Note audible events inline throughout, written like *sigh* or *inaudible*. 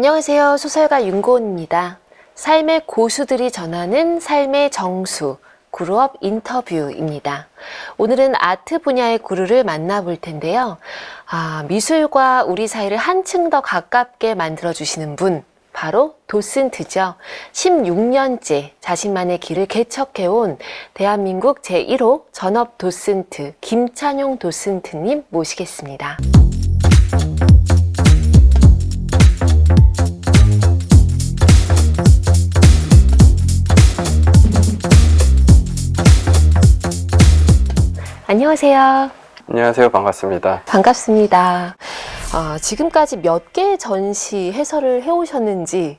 안녕하세요. 소설가 윤고은입니다. 삶의 고수들이 전하는 삶의 정수, 구루업 인터뷰입니다. 오늘은 아트 분야의 구루를 만나볼 텐데요. 아, 미술과 우리 사이를 한층 더 가깝게 만들어주시는 분, 바로 도슨트죠. 16년째 자신만의 길을 개척해온 대한민국 제1호 전업 도슨트, 김찬용 도슨트님 모시겠습니다. 안녕하세요. 안녕하세요. 반갑습니다. 반갑습니다. 아, 지금까지 몇 개 전시 해설을 해오셨는지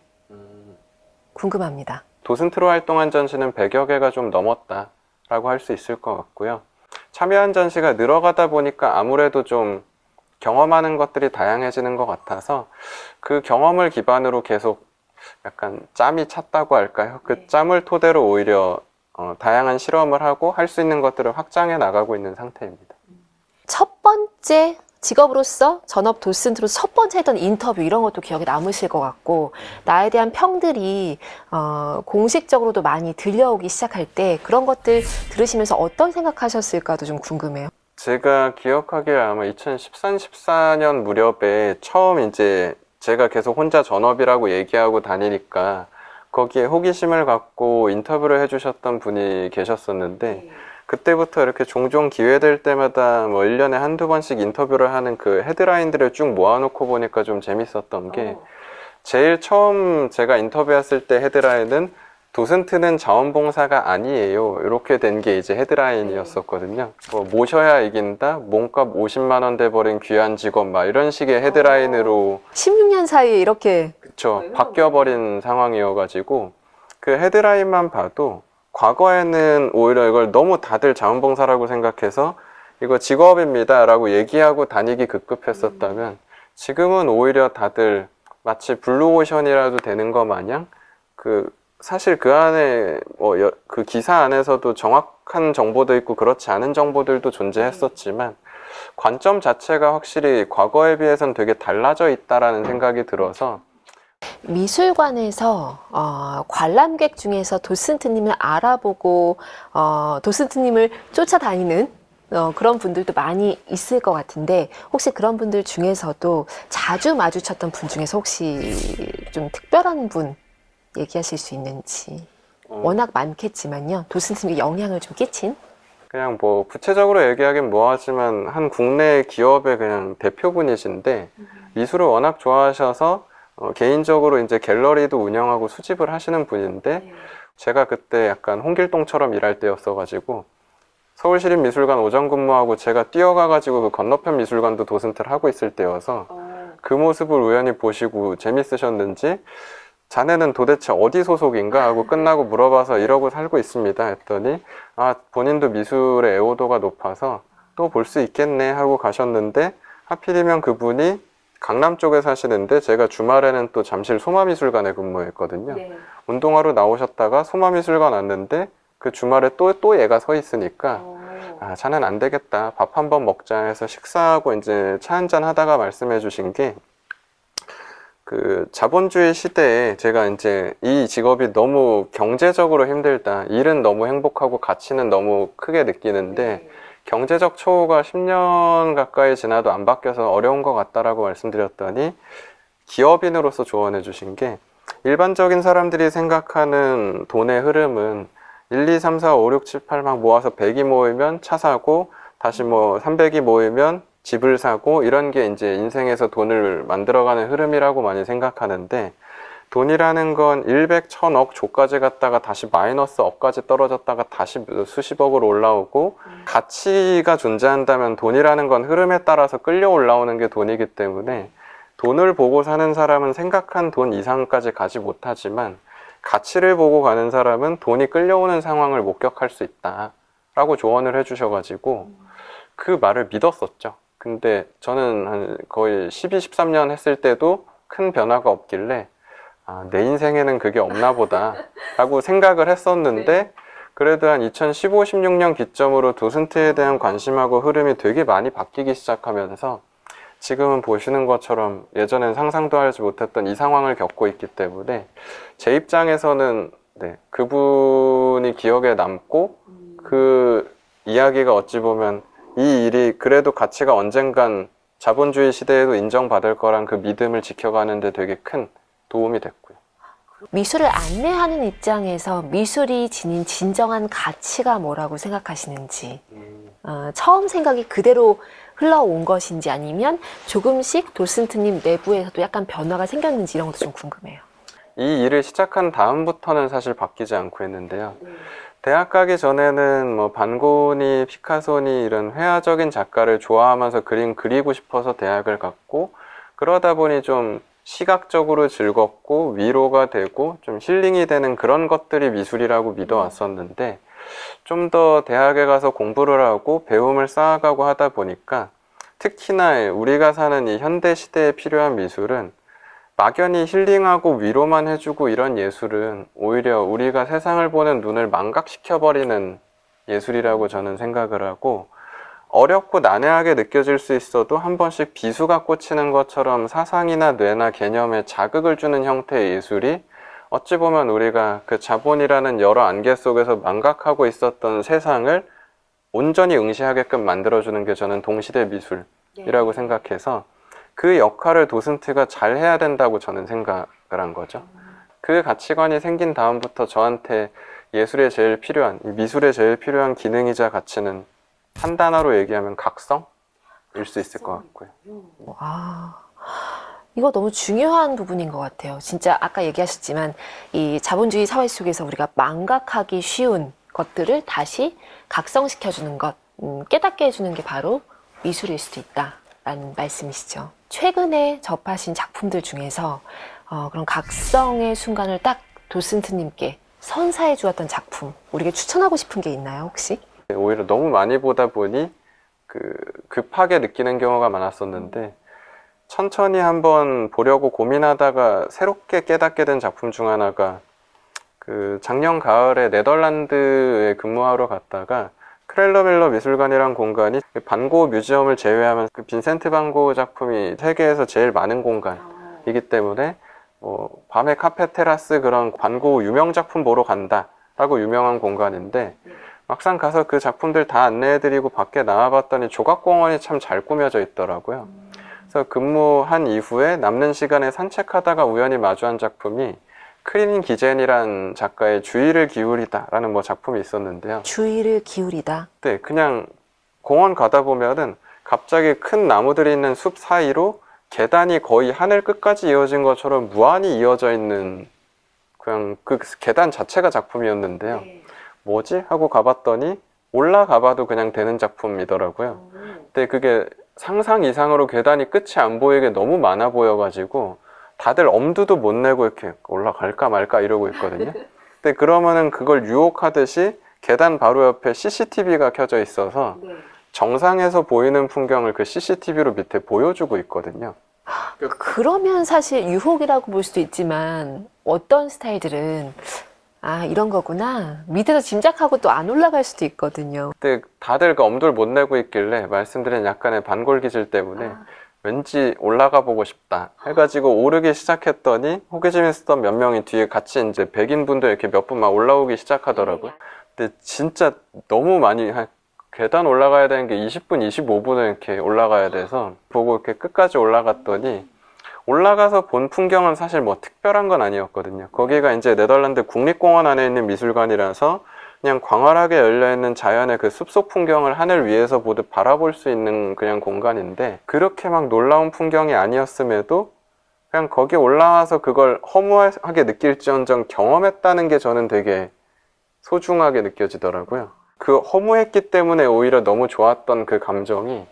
궁금합니다. 도슨트로 활동한 전시는 100여 개가 좀 넘었다 라고 할 수 있을 것 같고요. 참여한 전시가 늘어가다 보니까 아무래도 좀 경험하는 것들이 다양해지는 것 같아서 그 경험을 기반으로 계속 약간 짬이 찼다고 할까요? 그 네. 짬을 토대로 오히려 어, 다양한 실험을 하고 할 수 있는 것들을 확장해 나가고 있는 상태입니다. 첫 번째 직업으로서 전업 도슨트로 첫 번째 했던 인터뷰 이런 것도 기억에 남으실 것 같고 나에 대한 평들이 어, 공식적으로도 많이 들려오기 시작할 때 그런 것들 들으시면서 어떤 생각하셨을까도 좀 궁금해요. 제가 기억하기에 아마 2013, 14년 무렵에 처음 이제 제가 계속 혼자 전업이라고 얘기하고 다니니까 거기에 호기심을 갖고 인터뷰를 해주셨던 분이 계셨었는데 그때부터 이렇게 종종 기회 될 때마다 뭐 1년에 한두 번씩 인터뷰를 하는 그 헤드라인들을 쭉 모아놓고 보니까 좀 재밌었던 게 제일 처음 제가 인터뷰했을 때 헤드라인은 도슨트는 자원봉사가 아니에요. 이렇게 된 게 이제 헤드라인이었었거든요. 뭐 모셔야 이긴다, 몸값 50만 원 돼버린 귀한 직업 막 이런 식의 헤드라인으로 16년 사이에 이렇게 그쵸 바뀌어버린 상황이어가지고 그 헤드라인만 봐도 과거에는 오히려 이걸 너무 다들 자원봉사라고 생각해서 이거 직업입니다라고 얘기하고 다니기 급급했었다면 지금은 오히려 다들 마치 블루오션이라도 되는 것 마냥 그 사실 그 안에 뭐 그 기사 안에서도 정확한 정보도 있고 그렇지 않은 정보들도 존재했었지만 관점 자체가 확실히 과거에 비해서는 되게 달라져 있다라는 생각이 들어서 미술관에서 어, 관람객 중에서 도슨트님을 알아보고 어, 도슨트님을 쫓아다니는 어, 그런 분들도 많이 있을 것 같은데 혹시 그런 분들 중에서도 자주 마주쳤던 분 중에서 혹시 좀 특별한 분 얘기하실 수 있는지. 어, 워낙 많겠지만요. 도슨트님께 영향을 좀 끼친? 그냥 뭐 구체적으로 얘기하긴 뭐하지만 한 국내 기업의 그냥 대표분이신데 미술을 워낙 좋아하셔서 어, 개인적으로 이제 갤러리도 운영하고 수집을 하시는 분인데 제가 그때 약간 홍길동처럼 일할 때였어가지고 서울시립미술관 오전 근무하고 제가 뛰어가가지고 그 건너편 미술관도 도슨트를 하고 있을 때여서 그 모습을 우연히 보시고 재밌으셨는지 자네는 도대체 어디 소속인가 하고 끝나고 물어봐서 이러고 살고 있습니다 했더니 아 본인도 미술의 애호도가 높아서 또 볼 수 있겠네 하고 가셨는데 하필이면 그분이 강남 쪽에 사시는데 제가 주말에는 또 잠실 소마미술관에 근무했거든요. 운동하러 나오셨다가 소마미술관 왔는데 그 주말에 또 또 얘가 서 있으니까 아, 자넨 안 되겠다. 밥 한 번 먹자 해서 식사하고 이제 차 한 잔 하다가 말씀해 주신 게 그 자본주의 시대에 제가 이제 이 직업이 너무 경제적으로 힘들다. 일은 너무 행복하고 가치는 너무 크게 느끼는데 경제적 처우가 10년 가까이 지나도 안 바뀌어서 어려운 것 같다라고 말씀드렸더니 기업인으로서 조언해 주신 게 일반적인 사람들이 생각하는 돈의 흐름은 1, 2, 3, 4, 5, 6, 7, 8 막 모아서 100이 모이면 차 사고 다시 뭐 300이 모이면 집을 사고 이런 게 이제 인생에서 돈을 만들어가는 흐름이라고 많이 생각하는데 돈이라는 건 100, 1000억, 조까지 갔다가 다시 마이너스 억까지 떨어졌다가 다시 수십억으로 올라오고 가치가 존재한다면 돈이라는 건 흐름에 따라서 끌려 올라오는 게 돈이기 때문에 돈을 보고 사는 사람은 생각한 돈 이상까지 가지 못하지만 가치를 보고 가는 사람은 돈이 끌려오는 상황을 목격할 수 있다라고 조언을 해주셔가지고 그 말을 믿었었죠. 근데 저는 한 거의 12, 13년 했을 때도 큰 변화가 없길래 아, 내 인생에는 그게 없나 보다 라고 *laughs* 생각을 했었는데 그래도 한 2015, 16년 기점으로 도슨트에 대한 관심하고 흐름이 되게 많이 바뀌기 시작하면서 지금은 보시는 것처럼 예전엔 상상도 하지 못했던 이 상황을 겪고 있기 때문에 제 입장에서는 네, 그분이 기억에 남고 그 이야기가 어찌 보면 이 일이 그래도 가치가 언젠간 자본주의 시대에도 인정받을 거란 그 믿음을 지켜가는데 되게 큰 도움이 됐고요. 미술을 안내하는 입장에서 미술이 지닌 진정한 가치가 뭐라고 생각하시는지 어, 처음 생각이 그대로 흘러온 것인지 아니면 조금씩 돌슨트님 내부에서도 약간 변화가 생겼는지 이런 것도 좀 궁금해요. 이 일을 시작한 다음부터는 사실 바뀌지 않고 했는데요. 대학 가기 전에는 뭐 반고니, 피카소니 이런 회화적인 작가를 좋아하면서 그림 그리고 싶어서 대학을 갔고 그러다 보니 좀 시각적으로 즐겁고 위로가 되고 좀 힐링이 되는 그런 것들이 미술이라고 믿어왔었는데 좀 더 대학에 가서 공부를 하고 배움을 쌓아가고 하다 보니까 특히나 우리가 사는 이 현대 시대에 필요한 미술은 막연히 힐링하고 위로만 해주고 이런 예술은 오히려 우리가 세상을 보는 눈을 망각시켜버리는 예술이라고 저는 생각을 하고 어렵고 난해하게 느껴질 수 있어도 한 번씩 비수가 꽂히는 것처럼 사상이나 뇌나 개념에 자극을 주는 형태의 예술이 어찌 보면 우리가 그 자본이라는 여러 안개 속에서 망각하고 있었던 세상을 온전히 응시하게끔 만들어주는 게 저는 동시대 미술이라고 생각해서 그 역할을 도슨트가 잘 해야 된다고 저는 생각을 한 거죠. 그 가치관이 생긴 다음부터 저한테 예술에 제일 필요한, 이 미술에 제일 필요한 기능이자 가치는 한 단어로 얘기하면 각성일 수 있을 것 같고요. 와, 이거 너무 중요한 부분인 것 같아요. 진짜 아까 얘기하셨지만 이 자본주의 사회 속에서 우리가 망각하기 쉬운 것들을 다시 각성시켜주는 것, 음, 깨닫게 해주는 게 바로 미술일 수도 있다 라는 말씀이시죠. 최근에 접하신 작품들 중에서 어, 그런 각성의 순간을 딱 도슨트님께 선사해 주었던 작품, 우리에게 추천하고 싶은 게 있나요, 혹시? 오히려 너무 많이 보다 보니 그 급하게 느끼는 경우가 많았었는데 천천히 한번 보려고 고민하다가 새롭게 깨닫게 된 작품 중 하나가 그 작년 가을에 네덜란드에 근무하러 갔다가 크렐러밀러 미술관이란 공간이 반고 뮤지엄을 제외하면 그 빈센트 반고 작품이 세계에서 제일 많은 공간이기 때문에 뭐 밤에 카페 테라스 그런 반고 유명 작품 보러 간다라고 유명한 공간인데 막상 가서 그 작품들 다 안내해드리고 밖에 나와봤더니 조각공원이 참 잘 꾸며져 있더라고요. 그래서 근무한 이후에 남는 시간에 산책하다가 우연히 마주한 작품이 크린 기젠이란 작가의 주의를 기울이다라는 뭐 작품이 있었는데요. 주의를 기울이다. 네, 그냥 공원 가다 보면은 갑자기 큰 나무들이 있는 숲 사이로 계단이 거의 하늘 끝까지 이어진 것처럼 무한히 이어져 있는 그냥 그 계단 자체가 작품이었는데요. 뭐지? 하고 가봤더니 올라가 봐도 그냥 되는 작품이더라고요. 근데 그게 상상 이상으로 계단이 끝이 안 보이게 너무 많아 보여가지고 다들 엄두도 못 내고 이렇게 올라갈까 말까 이러고 있거든요. *laughs* 근데 그러면은 그걸 유혹하듯이 계단 바로 옆에 CCTV가 켜져 있어서 정상에서 보이는 풍경을 그 CCTV로 밑에 보여주고 있거든요. 그러면 사실 유혹이라고 볼 수도 있지만 어떤 스타일들은 아 이런 거구나 밑에서 짐작하고 또 안 올라갈 수도 있거든요. 근데 다들 그 엄두를 못 내고 있길래 말씀드린 약간의 반골 기질 때문에 아. 왠지 올라가 보고 싶다 해가지고 오르기 시작했더니 호기심이 쓰던 몇 명이 뒤에 같이 이제 백인 분들 이렇게 몇분막 올라오기 시작하더라고요. 근데 진짜 너무 많이 한 계단 올라가야 되는 게 20분, 25분을 이렇게 올라가야 돼서 보고 이렇게 끝까지 올라갔더니 올라가서 본 풍경은 사실 뭐 특별한 건 아니었거든요. 거기가 이제 네덜란드 국립공원 안에 있는 미술관이라서 그냥 광활하게 열려있는 자연의 그 숲속 풍경을 하늘 위에서 보듯 바라볼 수 있는 그냥 공간인데 그렇게 막 놀라운 풍경이 아니었음에도 그냥 거기 올라와서 그걸 허무하게 느낄지언정 경험했다는 게 저는 되게 소중하게 느껴지더라고요. 그 허무했기 때문에 오히려 너무 좋았던 그 감정이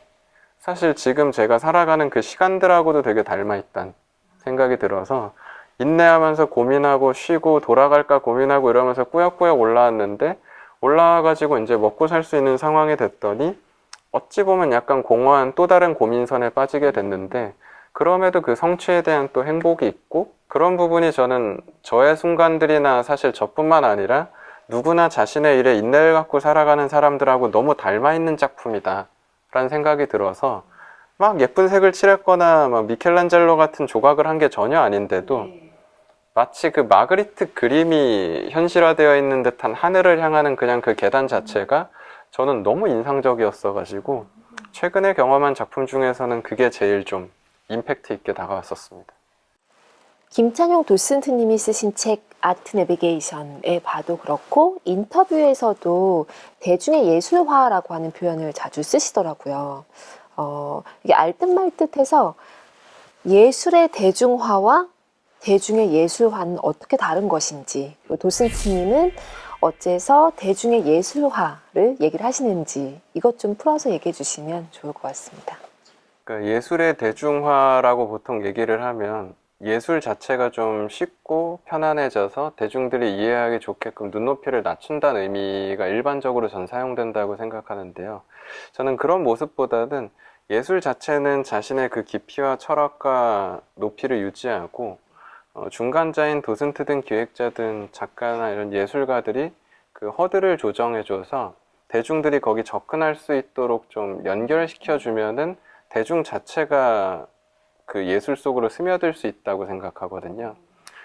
사실 지금 제가 살아가는 그 시간들하고도 되게 닮아있다는 생각이 들어서 인내하면서 고민하고 쉬고 돌아갈까 고민하고 이러면서 꾸역꾸역 올라왔는데 올라와가지고 이제 먹고 살 수 있는 상황이 됐더니 어찌 보면 약간 공허한 또 다른 고민선에 빠지게 됐는데 그럼에도 그 성취에 대한 또 행복이 있고 그런 부분이 저는 저의 순간들이나 사실 저뿐만 아니라 누구나 자신의 일에 인내를 갖고 살아가는 사람들하고 너무 닮아 있는 작품이다 라는 생각이 들어서 막 예쁜 색을 칠했거나 막 미켈란젤로 같은 조각을 한 게 전혀 아닌데도 마치 그 마그리트 그림이 현실화되어 있는 듯한 하늘을 향하는 그냥 그 계단 자체가 저는 너무 인상적이었어가지고 최근에 경험한 작품 중에서는 그게 제일 좀 임팩트 있게 다가왔었습니다. 김찬용 도슨트님이 쓰신 책 아트 내비게이션에 봐도 그렇고 인터뷰에서도 대중의 예술화라고 하는 표현을 자주 쓰시더라고요. 어, 이게 알듯 말듯해서 예술의 대중화와 대중의 예술화는 어떻게 다른 것인지 그리고 도슨트님은 어째서 대중의 예술화를 얘기를 하시는지 이것 좀 풀어서 얘기해 주시면 좋을 것 같습니다. 그러니까 예술의 대중화라고 보통 얘기를 하면 예술 자체가 좀 쉽고 편안해져서 대중들이 이해하기 좋게끔 눈높이를 낮춘다는 의미가 일반적으로 전 사용된다고 생각하는데요. 저는 그런 모습보다는 예술 자체는 자신의 그 깊이와 철학과 높이를 유지하고 어, 중간자인 도슨트든 기획자든 작가나 이런 예술가들이 그 허들을 조정해줘서 대중들이 거기 접근할 수 있도록 좀 연결시켜주면은 대중 자체가 그 예술 속으로 스며들 수 있다고 생각하거든요.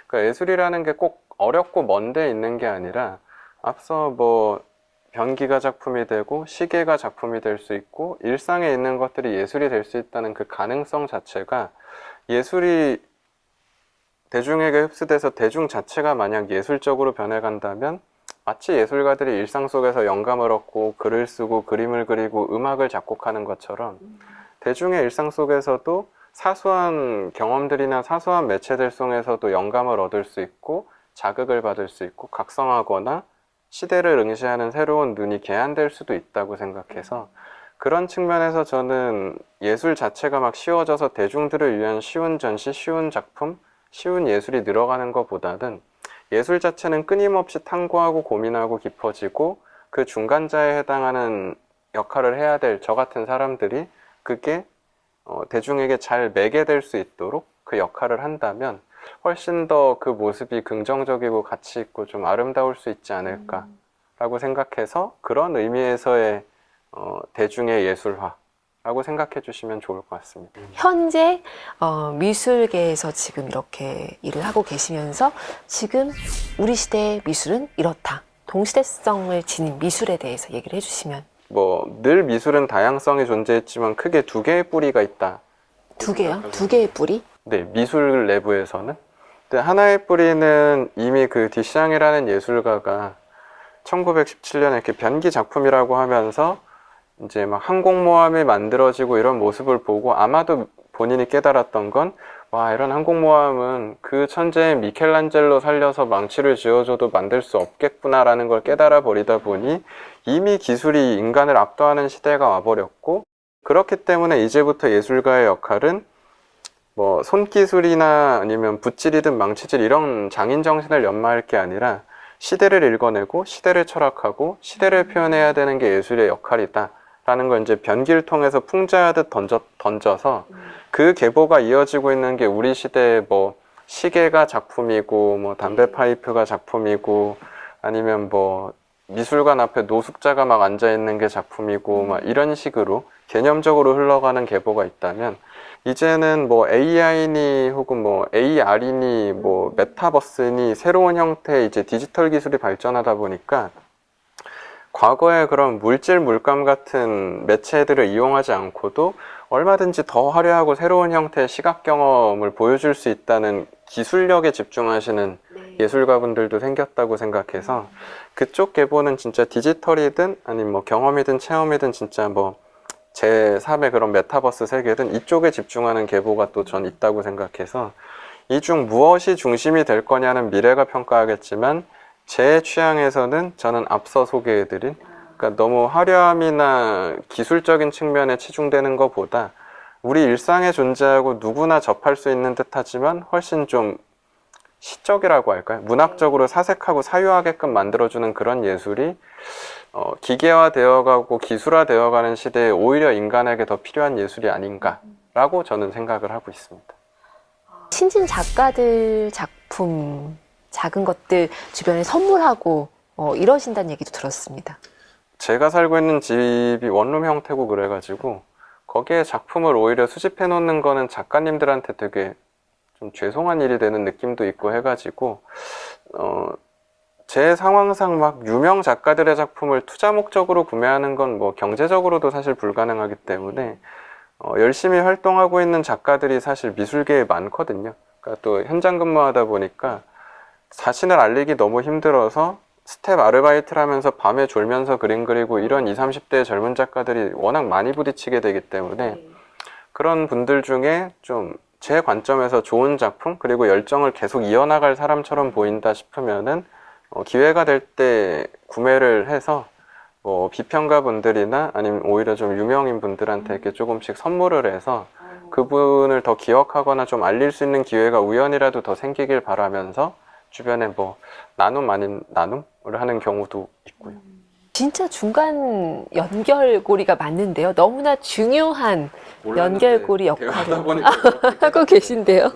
그러니까 예술이라는 게 꼭 어렵고 먼데 있는 게 아니라 앞서 뭐 변기가 작품이 되고 시계가 작품이 될 수 있고 일상에 있는 것들이 예술이 될 수 있다는 그 가능성 자체가 예술이 대중에게 흡수돼서 대중 자체가 만약 예술적으로 변해간다면 마치 예술가들이 일상 속에서 영감을 얻고 글을 쓰고 그림을 그리고 음악을 작곡하는 것처럼 대중의 일상 속에서도 사소한 경험들이나 사소한 매체들 속에서도 영감을 얻을 수 있고 자극을 받을 수 있고 각성하거나 시대를 응시하는 새로운 눈이 개한될 수도 있다고 생각해서 그런 측면에서 저는 예술 자체가 막 쉬워져서 대중들을 위한 쉬운 전시, 쉬운 작품, 쉬운 예술이 늘어가는 것보다는 예술 자체는 끊임없이 탐구하고 고민하고 깊어지고 그 중간자에 해당하는 역할을 해야 될 저 같은 사람들이 그게 어, 대중에게 잘 매개될 수 있도록 그 역할을 한다면 훨씬 더 그 모습이 긍정적이고 가치 있고 좀 아름다울 수 있지 않을까라고 생각해서 그런 의미에서의 어, 대중의 예술화 라고 생각해 주시면 좋을 것 같습니다. 현재 어, 미술계에서 지금 이렇게 일을 하고 계시면서 지금 우리 시대의 미술은 이렇다. 동시대성을 지닌 미술에 대해서 얘기를 해주시면 뭐 늘 미술은 다양성이 존재했지만 크게 두 개의 뿌리가 있다. 두 개요? 두 개의 뿌리? 네, 미술 내부에서는. 근데 하나의 뿌리는 이미 그 디샹이라는 예술가가 1917년에 이렇게 변기 작품이라고 하면서 이제 막 항공모함이 만들어지고 이런 모습을 보고 아마도 본인이 깨달았던 건 와, 이런 항공모함은 그 천재인 미켈란젤로 살려서 망치를 지어줘도 만들 수 없겠구나라는 걸 깨달아 버리다 보니 이미 기술이 인간을 압도하는 시대가 와버렸고 그렇기 때문에 이제부터 예술가의 역할은 뭐 손기술이나 아니면 붓질이든 망치질 이런 장인 정신을 연마할 게 아니라 시대를 읽어내고 시대를 철학하고 시대를 표현해야 되는 게 예술의 역할이다. 라는 걸 이제 변기를 통해서 풍자하듯 던져, 던져서 그 계보가 이어지고 있는 게 우리 시대의 뭐 시계가 작품이고 뭐 담배 파이프가 작품이고 아니면 뭐 미술관 앞에 노숙자가 막 앉아 있는 게 작품이고 막 이런 식으로 개념적으로 흘러가는 계보가 있다면 이제는 뭐 AI니 혹은 뭐 AR이니 뭐 메타버스니 새로운 형태의 이제 디지털 기술이 발전하다 보니까 과거에 그런 물질 물감 같은 매체들을 이용하지 않고도 얼마든지 더 화려하고 새로운 형태의 시각 경험을 보여줄 수 있다는 기술력에 집중하시는 예술가분들도 생겼다고 생각해서 그쪽 계보는 진짜 디지털이든 아니면 뭐 경험이든 체험이든 진짜 뭐 제3의 그런 메타버스 세계든 이쪽에 집중하는 계보가 또 전 있다고 생각해서 이 중 무엇이 중심이 될 거냐는 미래가 평가하겠지만 제 취향에서는 저는 앞서 소개해드린 그러니까 너무 화려함이나 기술적인 측면에 치중되는 것보다 우리 일상에 존재하고 누구나 접할 수 있는 듯하지만 훨씬 좀 시적이라고 할까요? 문학적으로 사색하고 사유하게끔 만들어주는 그런 예술이 어, 기계화되어가고 기술화되어가는 시대에 오히려 인간에게 더 필요한 예술이 아닌가라고 저는 생각을 하고 있습니다. 신진 작가들 작품 작은 것들 주변에 선물하고 어, 이러신다는 얘기도 들었습니다. 제가 살고 있는 집이 원룸 형태고 그래가지고 거기에 작품을 오히려 수집해 놓는 거는 작가님들한테 되게 좀 죄송한 일이 되는 느낌도 있고 해가지고 어, 제 상황상 막 유명 작가들의 작품을 투자 목적으로 구매하는 건 뭐 경제적으로도 사실 불가능하기 때문에 어, 열심히 활동하고 있는 작가들이 사실 미술계에 많거든요. 그러니까 또 현장 근무하다 보니까 자신을 알리기 너무 힘들어서 스텝 아르바이트를 하면서 밤에 졸면서 그림 그리고 이런 20, 30대 젊은 작가들이 워낙 많이 부딪히게 되기 때문에 그런 분들 중에 좀 제 관점에서 좋은 작품 그리고 열정을 계속 이어나갈 사람처럼 보인다 싶으면은 어, 기회가 될 때 구매를 해서 뭐 비평가 분들이나 아니면 오히려 좀 유명인 분들한테 이렇게 조금씩 선물을 해서 그분을 더 기억하거나 좀 알릴 수 있는 기회가 우연이라도 더 생기길 바라면서 주변에 뭐 나눔 아닌 나눔을 하는 경우도 있고요. 진짜 중간 연결고리가 맞는데요. 너무나 중요한 연결고리 역할을 하고 *laughs* 계신데요.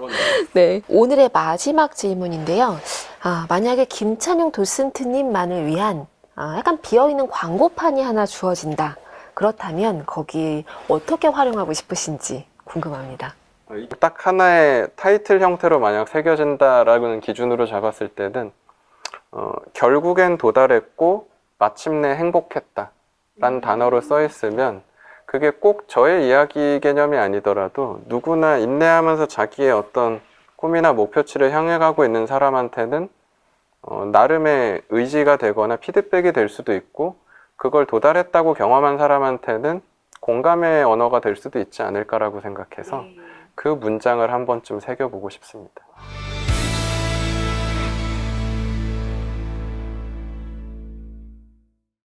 네. 오늘의 마지막 질문인데요. 아, 만약에 김찬용 도슨트님만을 위한 아, 약간 비어있는 광고판이 하나 주어진다. 그렇다면 거기 어떻게 활용하고 싶으신지 궁금합니다. 딱 하나의 타이틀 형태로 만약 새겨진다라는 기준으로 잡았을 때는 어, 결국엔 도달했고 마침내 행복했다 라는 단어로 써 있으면 그게 꼭 저의 이야기 개념이 아니더라도 누구나 인내하면서 자기의 어떤 꿈이나 목표치를 향해 가고 있는 사람한테는 어, 나름의 의지가 되거나 피드백이 될 수도 있고 그걸 도달했다고 경험한 사람한테는 공감의 언어가 될 수도 있지 않을까라고 생각해서 그 문장을 한 번쯤 새겨보고 싶습니다.